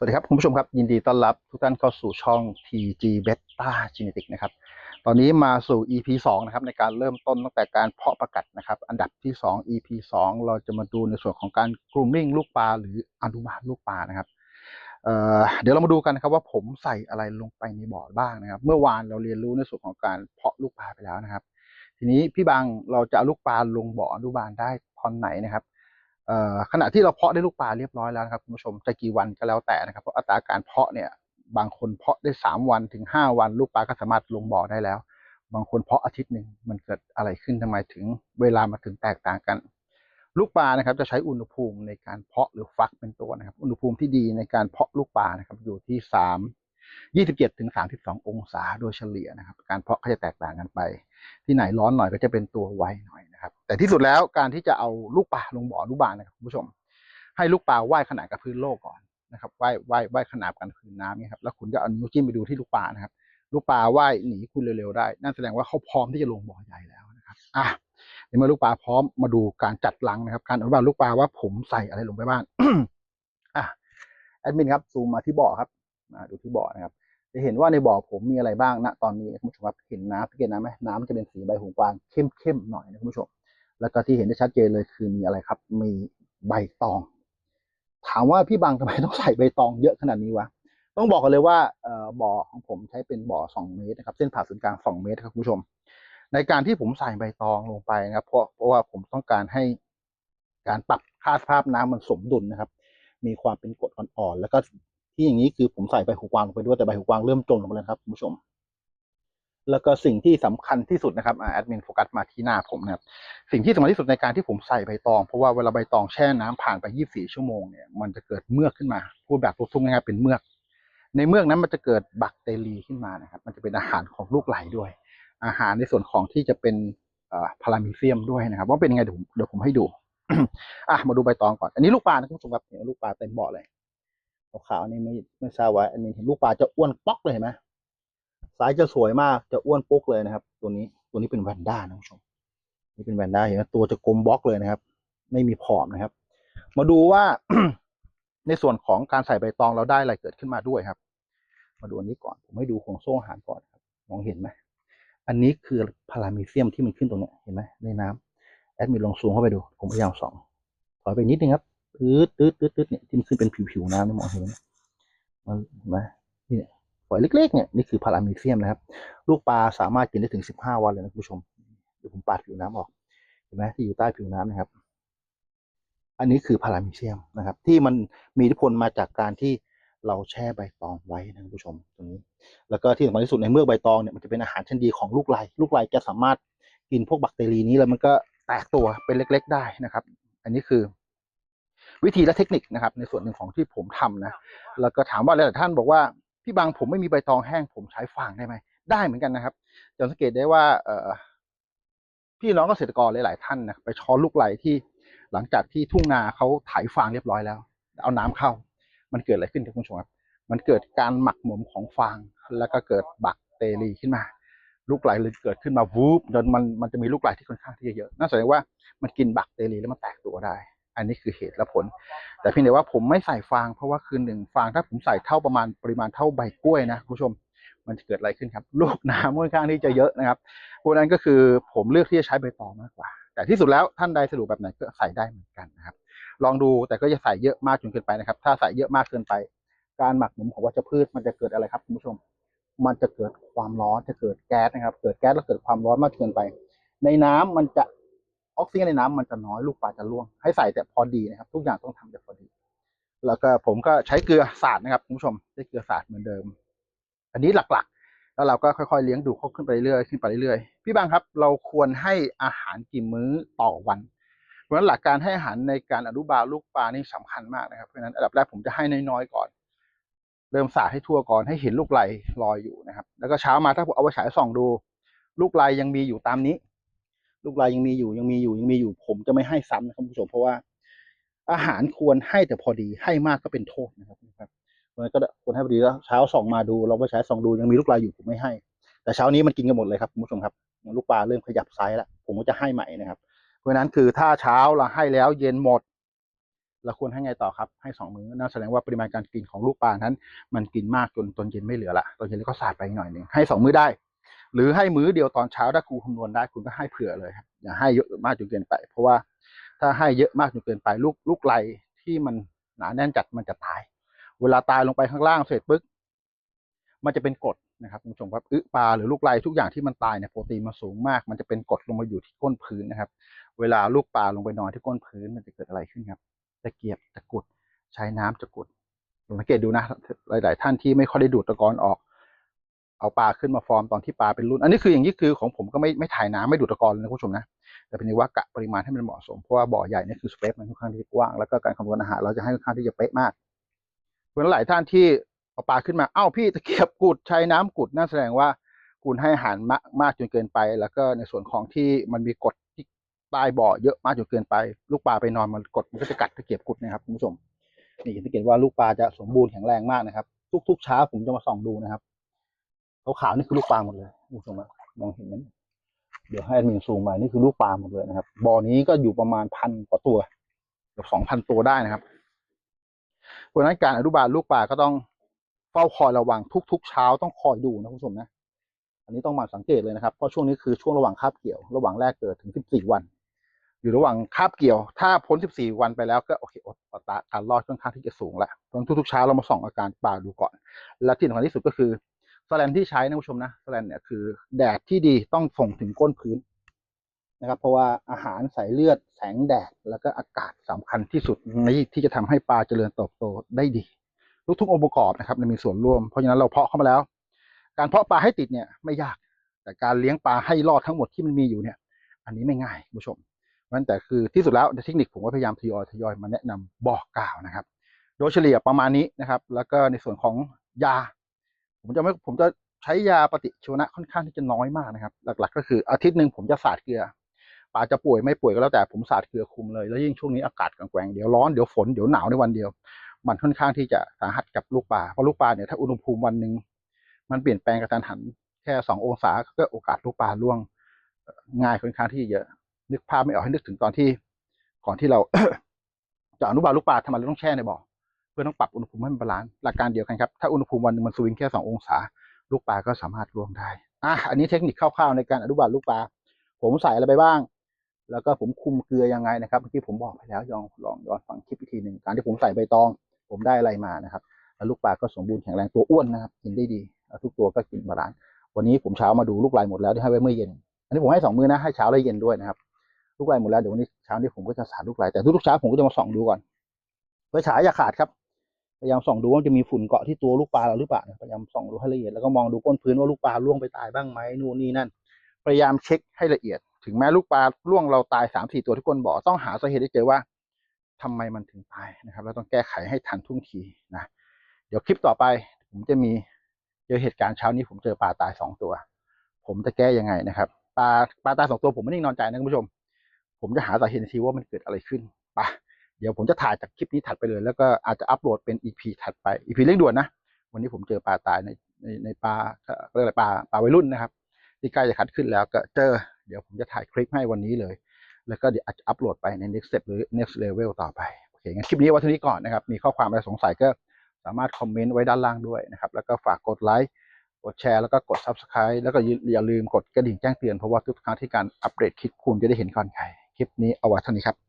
สวัสดีครับคุณผู้ชมครับยินดีต้อนรับทุกท่านเข้าสู่ช่อง TG Beta Genetic นะครับตอนนี้มาสู่ EP 2นะครับในการเริ่มต้นตั้งแต่การเพาะประกัดนะครับอันดับที่ 2 EP 2 เราจะมาดูในส่วนของการ grooming ลูกปลาหรืออนุบาลลูกปลานะครับเเดี๋ยวเรามาดูกันนะครับว่าผมใส่อะไรลงไปในบ่อบ้างนะครับ เมื่อวานเราเรียนรู้ในส่วนของการเพาะลูกปลาไปแล้วนะครับ ทีนี้พี่บางเราจะเอาลูกปลาลงบ่ออนุบาลได้ตอนไหนนะครับ ขณะที่เราเพาะได้ลูกปลาเรียบร้อยแล้วนะครับคุณผู้ชมจะกี่วันก็แล้วแต่นะครับเพราะอัตราการเพาะเนี่ยบางคนเพาะได้สามวันถึงห้าวัน ลูกปลาก็สามารถลงบ่อได้แล้ว บางคนเพาะอาทิตย์หนึ่งมันเกิดอะไรขึ้นทำไมถึงเวลามาถึงแตกต่างกัน ลูกปลานะครับจะใช้อุณหภูมิในการเพาะหรือฟักเป็นตัวนะครับ อุณหภูมิที่ดีในการเพาะลูกปลานะครับอยู่ที่สามยี่สิบเจ็ดถึงสามสิบสององศาโดยเฉลี่ยนะครับ การเพาะก็จะแตกต่างกันไป ที่ไหนร้อนหน่อยก็จะเป็นตัวไวหน่อยนะครับ แต่ที่สุดแล้วการที่จะเอาลูกปลาลงบ่ออนุบาลนะครับคุณผู้ชม ให้ลูกปลาว่ายขนาดกับพื้นโลกก่อนนะครับว่ายว่ายว่ายขนาดกันพื้นน้ำนี่ครับแล้วคุณจะเอานิ้วจิ้มไปดูที่ลูกปลานะครับ ลูกปลาว่ายหนีคุณเร็วๆได้นั่นแสดงว่าเขาพร้อมที่จะลงบ่อใหญ่แล้วนะครับอะในเมื่อลูกปลาพร้อมมาดูการจัดรังนะครับ การอนุบาลลูกปลาว่าผมใส่อะไรลงไปบ้างอะแอดมินครับซูมมาที่บ่อครับ ดูที่บ่อนะครับ จะเห็นว่าในบ่อผมมีอะไรบ้างณตอนนี้คุณผู้ชมครับเห็นน้ำสังเกตน้ำไหมน้ำมันจะเป็นสีใบหูกวางเข้มๆหน่อยนะคุณผู้ชม แล้วก็ที่เห็นได้ชัดเจนเลยคือมีอะไรครับ มีใบตอง ถามว่าพี่บังทำไมต้องใส่ใบตองเยอะขนาดนี้วะต้องบอกกันเลยว่าบ่อของผมใช้เป็นบ่อ 2 เมตรนะครับ เส้นผ่าศูนย์กลาง 2 เมตรครับคุณผู้ชม ในการที่ผมใส่ใบตองลงไปนะครับ เพราะเพราะว่าผมต้องการให้การปรับค่าสภาพน้ำมันสมดุลนะครับ มีความเป็นกรดอ่อนๆแล้วก็ ที่อย่างนี้คือผมใส่ใบหูกวางลงไปด้วยแต่ใบหูกวางเริ่มจมลงไปแล้วครับคุณผู้ชม แล้วก็สิ่งที่สำคัญที่สุดนะครับแอดมินโฟกัสมาที่หน้าผมนะครับสิ่งที่สำคัญที่สุดในการที่ผมใส่ใบตอง เพราะว่าเวลาใบตองแช่น้ำผ่านไป 24 ชั่วโมงเนี่ยมันจะเกิดเมือกขึ้นมาพูดแบบทุ่งๆง่ายๆเป็นเมือกในเมือกนั้นมันจะเกิดแบคทีเรียขึ้นมานะครับ มันจะเป็นอาหารของลูกไหลด้วย อาหารในส่วนของที่จะเป็นพารามิเซียมด้วยนะครับ ว่าเป็นยังไงเดี๋ยวผมเดี๋ยวผมให้ดูอะมาดูใบตองก่อน อันนี้ลูกปลานะคุณผู้ชมครับเห็นลูกปลาเต็มบ่อเลย ขาวนี่ไม่ไม่ทราบว่าอันนี้เห็นลูกปลาจะอ้วนป๊อกเลยเห็นไหมสายจะสวยมากจะอ้วนปุ๊กเลยนะครับ ตัวนี้ตัวนี้เป็นแวนด้านะคุณผู้ชมนี่เป็นแวนด้าเห็นไหมตัวจะกลมบล็อกเลยนะครับ ไม่มีผอมนะครับ มาดูว่าในส่วนของการใส่ใบตองเราได้อะไรเกิดขึ้นมาด้วยครับ มาดูอันนี้ก่อนผมให้ดูห่วงโซ่อาหารก่อนครับมองเห็นไหมอันนี้คือพารามิเซียมที่มันขึ้นตรงเนี้ยเห็นไหมในน้ำแอดมินลองซูมเข้าไปดูผมพยายามส่องถอยไปนิดนึงครับ ตืดตืดตืดตืดเนี่ยที่มันขึ้นเป็นผิวๆน้ำนี่มองเห็นไหมมันเห็นไหมนี่เนี่ยฝอยเล็กๆเนี่ยนี่คือพารามิเซียมนะครับ ลูกปลาสามารถกินได้ถึงสิบห้าวันเลยนะคุณผู้ชมเดี๋ยวผมปาดผิวน้ำออกเห็นไหมที่อยู่ใต้ผิวน้ำนะครับ อันนี้คือพารามิเซียมนะครับ ที่มันมีอิทธิพลมาจากการที่เราแช่ใบตองไว้นะคุณผู้ชมตรงนี้ แล้วก็ที่สำคัญที่สุดในเมือกใบตองเนี่ยมันจะเป็นอาหารชั้นดีของลูกไลลูกไลจะสามารถกินพวกแบคทีรีนี้แล้วมันก็แตกตัวเป็นเล็ก ๆ ได้นะครับ อันนี้คือ วิธีและเทคนิคนะครับ ในส่วนหนึ่งของที่ผมทำนะแล้วก็ถามว่าหลายท่านบอกว่าพี่บางผมไม่มีใบตองแห้ง ผมใช้ฟางได้ไหมได้เหมือนกันนะครับจะสังเกตได้ว่าเพี่น้องเกษตรกรหลาย ๆ ท่านนะไปช้อนลูกไหลที่หลังจากที่ทุ่งนาเขาไถฟางเรียบร้อยแล้ว เอาน้ำเข้า มันเกิดอะไรขึ้นครับคุณผู้ชมครับมันเกิดการหมักหมมของฟาง แล้วก็เกิดแบักเตรีขึ้นมา ลูกไหลเลยเกิดขึ้นมาวูบจนมันมันจะมีลูกไหลที่ค่อนข้างที่จะเยอะน่าแสดงว่ามันกินแบักเตรีแล้วมันแตกตัวได้ อันนี้คือเหตุและผล แต่เพียงแต่ว่าผมไม่ใส่ฟางเพราะว่าคือหนึ่งฟางถ้าผมใส่เท่าประมาณปริมาณเท่าใบกล้วยนะคุณผู้ชมมันจะเกิดอะไรขึ้นครับลูกน้ำค่อนข้างที่จะเยอะนะครับพวกนั้นก็คือผมเลือกที่จะใช้ใบตองมากกว่า แต่ที่สุดแล้วท่านใดสะดวกแบบไหนก็ใส่ได้เหมือนกันนะครับ ลองดูแต่ก็อย่าใส่เยอะมากจนเกินไปนะครับ ถ้าใส่เยอะมากเกินไป การหมักหมมของวัชพืชมันจะเกิดอะไรครับคุณผู้ชม มันจะเกิดความร้อนจะเกิดแก๊สนะครับ เกิดแก๊สแล้วเกิดความร้อนมากเกินไป ในน้ำมันจะ ออกซิเจนในน้ำมันจะน้อยลูกปลาจะร่วง ให้ใส่แต่พอดีนะครับ ทุกอย่างต้องทำแต่พอดี แล้วก็ผมก็ใช้เกลือสาดนะครับคุณผู้ชมใช้เกลือสาดเหมือนเดิม อันนี้หลักๆ แล้วเราก็ค่อยๆเลี้ยงดูเขาขึ้นไปเรื่อยๆขึ้นไปเรื่อยๆพี่บางครับ เราควรให้อาหารกี่มื้อต่อวันเพราะฉะนั้นหลักการให้อาหารในการอนุบาลลูกปลานี่สำคัญมากนะครับเพราะฉะนั้นอันดับแรกผมจะให้น้อยๆก่อน เริ่มสาดให้ทั่วก่อนให้เห็นลูกไหลลอยอยู่นะครับ แล้วก็เช้ามาถ้าผมเอาไปฉายส่องดู ลูกไหลยังมีอยู่ตามนี้ ลูกไหลยังมีอยู่ยังมีอยู่ยังมีอยู่ ผมจะไม่ให้ซ้ำนะครับคุณผู้ชมเพราะว่า อาหารควรให้แต่พอดีให้มากก็เป็นโทษนะครับเพราะฉะนั้นก็ควรให้พอดีแล้วเช้าส่องมาดูเราไปใช้ส่องดูยังมีลูกปลาอยู่ผมไม่ให้ แต่เช้านี้มันกินกันหมดเลยครับคุณผู้ชมครับ ลูกปลาเริ่มขยับไซส์แล้วผมก็จะให้ใหม่นะครับ เพราะฉะนั้นคือถ้าเช้าเราให้แล้วเย็นหมดเราควรให้ไงต่อครับ ให้สองมื้อนั่นแสดงว่าปริมาณการกินของลูกปลานั้น มันกินมากจนตอนเย็นไม่เหลือละตอนเย็นก็สาดไปหน่อยหนึ่งให้สองมื้อได้ หรือให้มื้อเดียวตอนเช้าถ้าครูคำนวณได้คุณก็ให้เผื่อเลยครับอย่าให้เยอะมากจนเกินไป เพราะว่าถ้าให้เยอะมากจนเกินไปลูกลูกไหลที่มันหนาแน่นจัดมันจะตาย เวลาตายลงไปข้างล่างเสร็จปึ๊กมันจะเป็นกรดนะครับคุณผู้ชมครับอึปลาหรือลูกไหลทุกอย่างที่มันตายเนี่ยโปรตีนมันสูงมาก มันจะเป็นกรดลงมาอยู่ที่ก้นพื้นนะครับ เวลาลูกปลาลงไปนอนที่ก้นพื้นมันจะเกิดอะไรขึ้นครับตะเกียบตะกุดใช้น้ำจะกุดสังเกตดูนะหลาย ๆ ท่านที่ไม่ค่อยได้ดูดตะกอนออก เอาปลาขึ้นมาฟอร์มตอนที่ปลาเป็นรุ่น อันนี้คืออย่างนี้คือของผมก็ไม่ไม่ถ่ายน้ำไม่ดูดตะกอนเลยนะคุณผู้ชมนะ แต่เป็นว่ากะปริมาณให้มันเหมาะสม เพราะว่าบ่อใหญ่นี่คือสเปซมันค่อนข้างที่จะกว้าง แล้วก็การคำนวณอาหารเราจะให้ค่อนข้างที่จะเป๊ะมาก เพราะหลายท่านที่เอาปลาขึ้นมา เอ้าพี่ตะเกียบกุดใช้น้ำกุดนั่นแสดงว่าคุณให้อาหารมากมากจนเกินไป แล้วก็ในส่วนของที่มันมีกดที่ใต้บ่อเยอะมากจนเกินไป ลูกปลาไปนอนมันกดมันก็จะกัดตะเกียบกุดนะครับคุณผู้ชม นี่สังเกตว่าลูกปลาจะสมบูรณ์แข็งแรงมากนะครับ ทุกๆเช้าผมจะมาส่องดูนะครับ ขาวนี่คือลูกปลาหมดเลยผู้ชมอะมองเห็นไหมเดี๋ยวให้แอดมินซูมไปนี่คือลูกปลาหมดเลยนะครับบ่อนี้ก็อยู่ประมาณพันกว่าตัวเกือบสองพันตัวได้นะครับเพราะฉะนั้นการอนุบาลลูกปลาก็ต้องเฝ้าคอยระวังทุกๆเช้าต้องคอยดูนะคุณผู้ชมนะ อันนี้ต้องมาสังเกตเลยนะครับเพราะช่วงนี้คือช่วงระหว่างคาบเกี่ยว ระหว่างแรกเกิดถึงสิบสี่วัน อยู่ระหว่างคาบเกี่ยว ถ้าพ้น14วันไปแล้วก็โอเคอัตราการรอดค่อนข้างที่จะสูงแล้วเพราะฉะนั้นทุกๆเช้าเรามาส่องอาการปลาดูก่อน และที่สำคัญที่สุดก็คือ สแลนที่ใช้นะคุณผู้ชมนะสแลนเนี่ยคือแดดที่ดีต้องส่งถึงก้นพื้นนะครับ เพราะว่าอาหารสายเลือดแสงแดดแล้วก็อากาศสำคัญที่สุดในที่จะทำให้ปลาเจริญเติบโตได้ดี ทุกๆองค์ประกอบนะครับมันมีส่วนร่วมเพราะฉะนั้นเราเพาะเข้ามาแล้ว การเพาะปลาให้ติดเนี่ยไม่ยาก แต่การเลี้ยงปลาให้รอดทั้งหมดที่มันมีอยู่เนี่ย อันนี้ไม่ง่ายคุณผู้ชมมันแต่คือที่สุดแล้วในเทคนิคผมก็พยายามทยอยทยอยมาแนะนำบอกกล่าวนะครับ โดยเฉลี่ยประมาณนี้นะครับ แล้วก็ในส่วนของยา ผมจะไม่ผมจะใช้ยาปฏิชีวนะค่อนข้างที่จะน้อยมากนะครับ หลัก ๆ ก็คืออาทิตย์หนึ่งผมจะสาดเกลือปลาจะป่วยไม่ป่วยก็แล้วแต่ผมสาดเกลือคุมเลยแล้วยิ่งช่วงนี้อากาศกลางแกว่งเดี๋ยวร้อนเดี๋ยวฝนเดี๋ยวหนาวในวันเดียว มันค่อนข้างที่จะสาหัสกับลูกปลาเพราะลูกปลาเนี่ยถ้าอุณหภูมิวันหนึ่งมันเปลี่ยนแปลงกระทันหัน แค่สององศาก็โอกาสลูกปลาร่วงง่ายค่อนข้างที่จะเยอะ นึกภาพไม่ออกให้นึกถึงตอนที่ ก่อนที่เราจะอนุบาลลูกปลาทำไมเราต้องแช่ในบ่อ พื่อต้องปรับอุณหภูมิให้มันบาลานซ์หลักการเดียวกันครับ ถ้าอุณหภูมิวันหนึงมันสวิงแค่สององศา ลูกปลาก็สามารถร่วงได้อะอันนี้เทคนิคคร่าวๆในการอนุบาลลูกปลา ผมใส่อะไรไปบ้าง แล้วก็ผมคุมเกลือยังไงนะครับ เมื่อกี้ผมบอกไปแล้วลองลองย้อนฟังคลิปอีกทีหนึ่งการที่ผมใส่ใบตอง ผมได้อะไรมานะครับแล้วลูกปลาก็สมบูรณ์แข็งแรงตัวอ้วนนะครับกินได้ดีทุกตัวก็กินบาลานซ์วันนี้ผมเช้ามาดูลูกลายหมดแล้วที่ให้ไว้เมื่อเย็น อันนี้ผมให้สองมือนะให้เช้าและเย็นด้วยนะครับลูกลายหมดแล้วเดี๋ยววันนี้เช้านี้ผมก็จะสาดลูกลายแต่ทุกๆเช้าผมก็จะมาส่องดูก่อนไฟฉายอย่าขาดครับ พยายามส่องดูว่าจะมีฝุ่นเกาะที่ตัวลูกปลาเราหรือเปล่าพยายามส่องดูให้ละเอียดแล้วก็มองดูก้นพื้นว่าลูกปลาล่วงไปตายบ้างไหมนู่นนี่นั่น พยายามเช็คให้ละเอียด ถึงแม้ลูกปลาล่วงเราตายสามสี่ตัวที่ก้นบ่อต้องหาสาเหตุให้เจอว่าทำไมมันถึงตายนะครับแล้วต้องแก้ไขให้ทันทุ่งทีนะเดี๋ยวคลิปต่อไป ผมจะมีเจอเหตุการณ์เช้านี้ผมเจอปลาตายสองตัว ผมจะแก้ยังไงนะครับปลาปลาตายสองตัวผมไม่นิ่งนอนใจนะคุณผู้ชม ผมจะหาสาเหตุทีว่ามันเกิดอะไรขึ้นไป เดี๋ยวผมจะถ่ายจากคลิปนี้ถัดไปเลย แล้วก็อาจจะอัปโหลดเป็น EP ถัดไป EP เร่งด่วนนะ วันนี้ผมเจอปลาตายในในในปลาเรียกอะไรปลาปลาวัยรุ่นนะครับ ที่ใกล้จะคัดขึ้นแล้วก็เจอ เดี๋ยวผมจะถ่ายคลิปให้วันนี้เลย แล้วก็เดี๋ยวอาจจะอัปโหลดไปใน next step หรือ next level ต่อไปโอเคงั้นคลิปนี้ไว้เท่านี้ก่อนนะครับ มีข้อความอะไรสงสัยก็สามารถคอมเมนต์ไว้ด้านล่างด้วยนะครับ แล้วก็ฝากกดไลค์กดแชร์แล้วก็กด subscribe แล้วก็อย่าลืมกดกระดิ่งแจ้งเตือนเพราะว่าทุกครั้งที่การอัปเดตคลิปคุณจะได้เห็นก่อนใครคลิปนี้เอาไว้เท่านี้ครับ